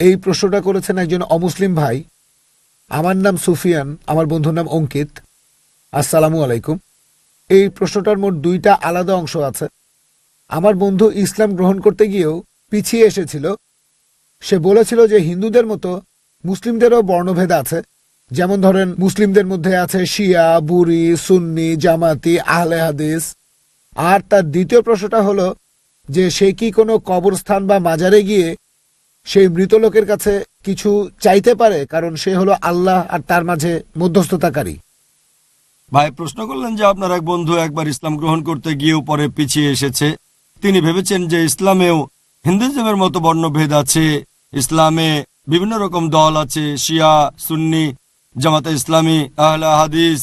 এই প্রশ্নটা করেছেন একজন অমুসলিম ভাই। আমার নাম সুফিয়ান, আমার বন্ধুর নাম অঙ্কিত। আসসালামু আলাইকুম। এই প্রশ্নটার মোট দুইটা আলাদা অংশ আছে। আমার বন্ধু ইসলাম গ্রহণ করতে গিয়েও পিছিয়ে এসেছিল। সে বলেছিল যে হিন্দুদের মতো মুসলিমদেরও বর্ণভেদ আছে। যেমন ধরেন, মুসলিমদের মধ্যে আছে শিয়া বুরি সুন্নি, জামাতি, আহলে হাদিস। আর তার দ্বিতীয় প্রশ্নটা হলো যে সে কি কোনো কবরস্থান বা মাজারে গিয়ে সেই মৃত লোকের কাছে কিছু চাইতে পারে, কারণ সে হলো আল্লাহ আর তার মাঝে মধ্যস্থতাকারী। ভাই, প্রশ্ন করলেন যে আপনার এক বন্ধু একবার ইসলাম গ্রহণ করতে গিয়েও পরে পিছিয়ে এসেছে। তিনি ভেবেছেন যে ইসলামেও হিন্দুজমের মতো বর্ণভেদ আছে। ইসলামে বিভিন্ন রকম দল আছে, শিয়া, সুন্নি, জামাতে ইসলামী, আহলা হাদিস।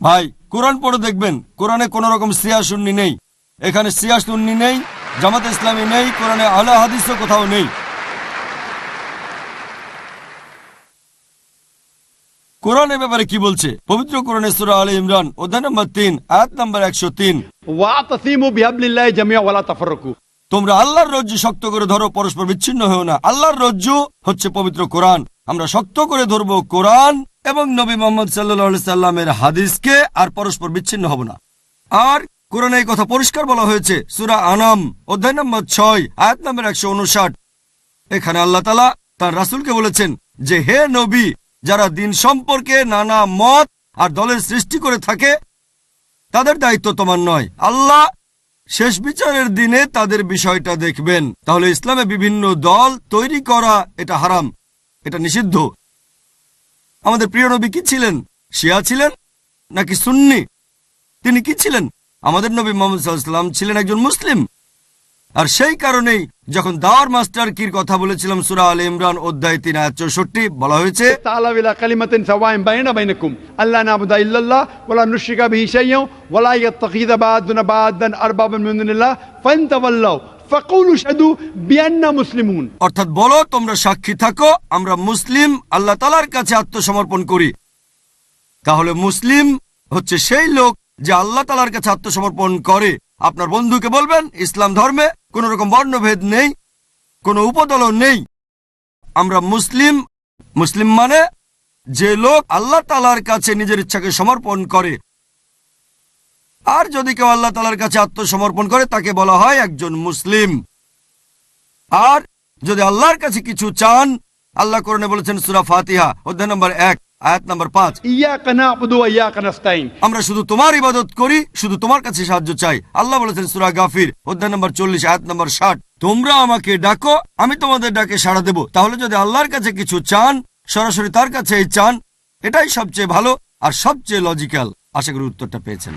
ভাই, কোরআন পড়ে দেখবেন, কোরআনে কোন রকম সিয়া সুন্নি নেই। এখানে সিয়া সুন্নি নেই জামাতে ইসলামী নেই কোরআনে আহলা হাদিসও কোথাও নেই। কোরআনের ব্যাপারে কি বলছে? পবিত্র কোরআনে সুরা আলী ইমরান অধ্যায় নম্বর তিন আয়াত নম্বর একশো তিন। ওয়াতাসিমু বিহাবলিল্লাহি জামিয়া ওয়ালা তাফাররাকু। তোমরা আল্লাহর রজ্জু শক্ত করে ধরো পরস্পর বিচ্ছিন্ন হও না। আল্লাহর রজ্জু হচ্ছে পবিত্র কোরআন। আমরা শক্ত করে ধরবো কোরআন এবং নবী মোহাম্মদ সাল্লাহ সাল্লামের হাদিসকে আর পরস্পর বিচ্ছিন্ন হব না। আর কোরআনে এই কথা পরিষ্কার বলা হয়েছে। সুরা আনাম, অধ্যায় নম্বর ছয়, আয়াত নম্বর একশো উনষাট। এখানে আল্লাহ তালা তার রাসুলকে বলেছেন যে, হে নবী, যারা দিন সম্পর্কে নানা মত আর দলের সৃষ্টি করে থাকে, তাদের দায়িত্ব তোমার নয়। আল্লাহ শেষ বিচারের দিনে তাদের বিষয়টা দেখবেন। তাহলে ইসলামে বিভিন্ন দল তৈরি করা এটা হারাম, এটা নিষিদ্ধ। আমাদের প্রিয় নবী কি ছিলেন? শিয়া ছিলেন নাকি সুন্নি? তিনি কি ছিলেন? আমাদের নবী মোহাম্মদ সাল্লাম ছিলেন একজন মুসলিম। আর সেই কারণেই যখন দাওয়ার মাস্টার কির কথা বলেছিলাম সুরা আল ইমরান অধ্যায় তিন হাজার চৌষট্টি বলা হয়েছে অর্থাৎ বলো তোমরা সাক্ষী থাকো আমরা মুসলিম আল্লাহ তালার কাছে আত্মসমর্পণ করি। তাহলে মুসলিম হচ্ছে সেই লোক যে আল্লাহ তালার কাছে আত্মসমর্পণ করে। আপনার বন্ধুকে বলবেন, ইসলাম ধর্মে কোন রকম বর্ণভেদ নেই, কোনো উপদলও নেই। আমরা মুসলিম মুসলিম মানে যে লোক আল্লাহ তালার কাছে নিজের ইচ্ছাকে সমর্পণ করে। আর যদি কেউ আল্লাহ তালার কাছে আত্মসমর্পণ করে, তাকে বলা হয় একজন মুসলিম। আর যদি আল্লাহর কাছে কিছু চান, আল্লাহ করণে বলেছেন সুরা ফাতিহা, অধ্যায় নম্বর এক। আয়াত নাম্বার পাঁচ। ইয়া কানা আবুদু ইয়া কানাস্তাইন আমরা শুধু তোমার ইবাদত করি শুধু তোমার কাছে সাহায্য চাই। আল্লাহ বলেছেন সূরা গাফির অধ্যায় নম্বর চল্লিশ আয়াত নম্বর ষাট তোমরা আমাকে ডাকো আমি তোমাদের ডাকে সাড়া দেব। তাহলে যদি আল্লাহর কাছে কিছু চান সরাসরি তার কাছে চান এটাই সবচেয়ে ভালো আর সবচেয়ে লজিক্যাল আশা করি উত্তরটা পেয়েছেন।